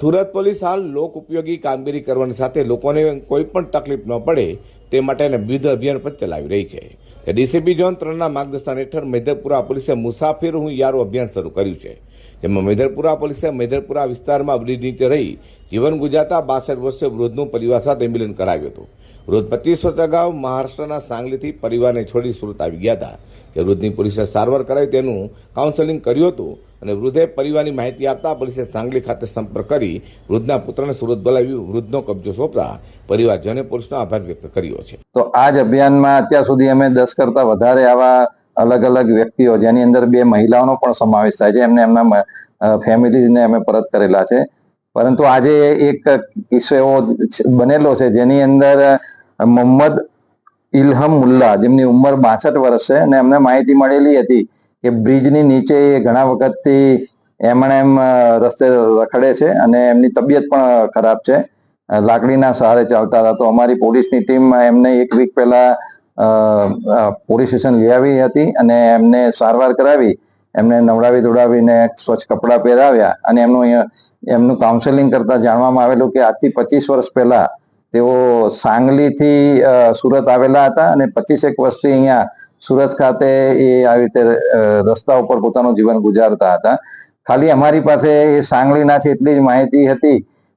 Surat police હાલ લોક ઉપયોગી કામગીરી કરવાની સાથે લોકોને કોઈ પણ તકલીફ ન પડે તે માટેને વિવિધ અભિયાન પણ ચલાવી રહી છે. તે ડીસીપી ઝોન ત્રણના માર્ગદર્શન હેઠળ મેધપુરા પોલીસે મુસાફિર હું યારો અભિયાન શરૂ કર્યું છે. જેમાં મેધરપુરા પોલીસે મેધરપુરા વિસ્તારમાં બ્રિજ નીચે રહી જીવન ગુજારતા બાસઠ વર્ષે વૃદ્ધનું પરિવાર સાથે મિલન કરાવ્યું હતું. વૃદ્ધ પચીસ વર્ષ અગાઉ મહારાષ્ટ્રના સાંગલીથી પરિવારને છોડી સુરત આવી ગયા હતા. તે વૃદ્ધની પોલીસે સારવાર કરાવી તેનું કાઉન્સેલિંગ કર્યું હતું અને વૃદ્ધે પરિવારની માહિતી આપતા પોલીસે સાંગલી ખાતે સંપર્ક કરી વૃદ્ધના પુત્રને સુરત બોલાવી વૃદ્ધનો કબજો સોંપતા પરિવારજને પોલીસનો આભાર વ્યક્ત કર્યો છે. તો આ જ અભિયાનમાં અત્યાર સુધી અમે દસ કરતા વધારે આવા અલગ અલગ વ્યક્તિઓ જેની અંદર બે મહિલાઓનો પણ સમાવેશ થાય છે. એમને એમના ફેમિલીને અમે પરત કરેલા છે. પરંતુ આજે એક કિસ્સો એવો બનેલો છે, જેની અંદર મોહમ્મદ ઇલહમ મુલ્લા જેમની ઉંમર બાસઠ વર્ષ છે અને એમને માહિતી મળેલી હતી કે બ્રિજની નીચે ઘણા વખતથી એમણે એમ રસ્તે રખડે છે અને એમની તબિયત પણ ખરાબ છે. લાકડીના સહારે ચાલતા હતા. તો અમારી પોલીસની ટીમ એમને એક વીક પહેલા પોલીસ સ્ટેશન લઈ આવી હતી અને એમને સારવાર કરાવી, એમને નવડાવી ધોડાવીને સ્વચ્છ કપડાં પહેરાવ્યા અને એમનું એમનું કાઉન્સેલિંગ કરતા જાણવામાં આવેલું કે આજથી પચીસ વર્ષ પહેલા તેઓ સાંગલીથી સુરત આવેલા હતા અને પચીસેક વર્ષથી અહીંયા સુરત ખાતે એ આવી રીતે રસ્તા ઉપર પોતાનું જીવન ગુજારતા હતા. ખાલી અમારી પાસે એ સાંગલીના છે એટલી જ માહિતી હતી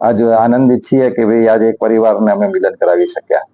આજ આનંદિત છીએ કે ભાઈ આજે એક પરિવારને અમે મિલન કરાવી શક્યા.